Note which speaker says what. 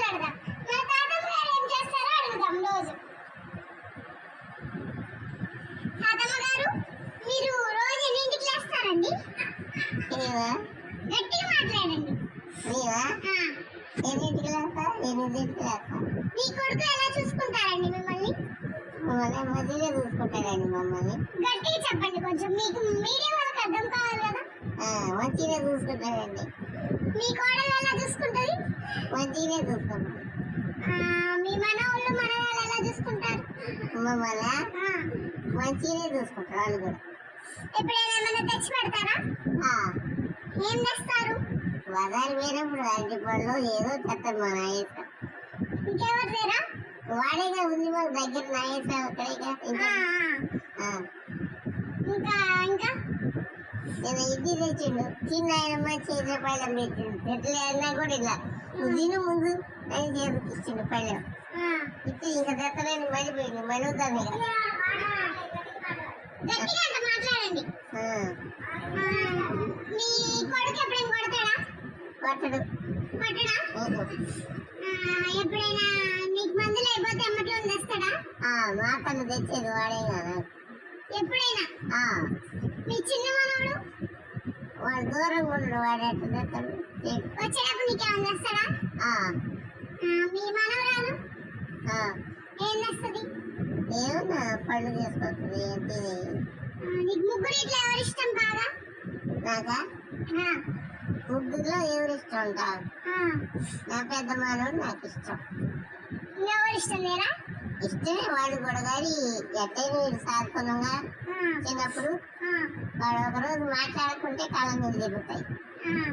Speaker 1: మాట్లాడదాం మా తాత గారు ఏం చేస్తారో అడుగుదాం రోజు. తాతమ్మ గారు మీరు రోజు ఎన్నింటికి లేస్తారండి? గట్టిగా మాట్లాడండి. మీ కొడుకు ఎలా చూసుకుంటారండి మిమ్మల్ని?
Speaker 2: మంచిగా చూసుకుంటారండి మమ్మల్ని.
Speaker 1: గట్టిగా చెప్పండి కొంచెం. మీకు మీడియా వాళ్ళకి అర్థం కావాలి కదా?
Speaker 2: మంచిగా చూసుకుంటారండి మంచిగా
Speaker 1: చూసుకుంటారు?
Speaker 2: ఎలా మమ్మల్ని ఆ, మంచిగా చూసుకుంటారు వాళ్ళు కూడా.
Speaker 1: ఎప్పుడైనా ఏమైనా తెచ్చి పెడతారా? ఏం తెస్తారు?
Speaker 2: బజారు పోయినప్పుడు అరటి పళ్ళు ఏదో తెస్తారు మా
Speaker 1: ఇంకెవరు లేరా?
Speaker 2: వాడేగా ఉంది మాకు దగ్గర నాయసం అక్కడేగా ఆ, ఇంకా ఆ. ఆ,
Speaker 1: ఇంకా ఇంకా
Speaker 2: నేను ఇది తెచ్చిండు. చిన్న ఆయన చేసే పళ్ళం పెట్టిండు ఎట్లా అన్నా కూడా ఇలా. తిను ముందు అని చేతికి ఇచ్చిండు పళ్ళెం. ఇచ్చి ఇంకా తెత్తలేని మడిపోయింది మడుగుతాం ఇక.
Speaker 1: గట్టిగా అంట మాట్లాడండి.
Speaker 2: ఆ,
Speaker 1: ఆ, మీ కొడుకు ఎప్పుడైనా కొడతాడా?
Speaker 2: కొట్టడు.
Speaker 1: ఎప్పుడైనా మీకు మందులు అయిపోతే తెస్తాడా?
Speaker 2: ఆ, మాటలు తెచ్చేది వాడే కదా.
Speaker 1: ఎప్పుడైనా? మీ చిన్న
Speaker 2: దూరంగా ఉండడు వాడు ఎట్లా తెస్తాడు
Speaker 1: వచ్చేటప్పుడు నీకు తెస్తాడా
Speaker 2: ఆ,
Speaker 1: మీ మనవరాలు ఏం తెస్తుంది
Speaker 2: ఏమన్నా పళ్ళు తీసుకొస్తుంది ఏంటి
Speaker 1: నీకు ముగ్గురు ఇట్లా ఎవరు ఇష్టం బాగా
Speaker 2: బాగా ముగ్గురులో ఎవరు ఇష్టం ఉంటారు నా పెద్ద మనవడు నాకు ఇష్టం.
Speaker 1: ఇంకెవరు ఇష్టం లేరా?
Speaker 2: ఇష్టమే వాడు కూడా కానీ ఎట్టయినా వీడు సాధకులంగా చిన్నప్పుడు వాడు ఒక రోజు మాట్లాడుకుంటే కళ్ళ మీద
Speaker 1: ఆ.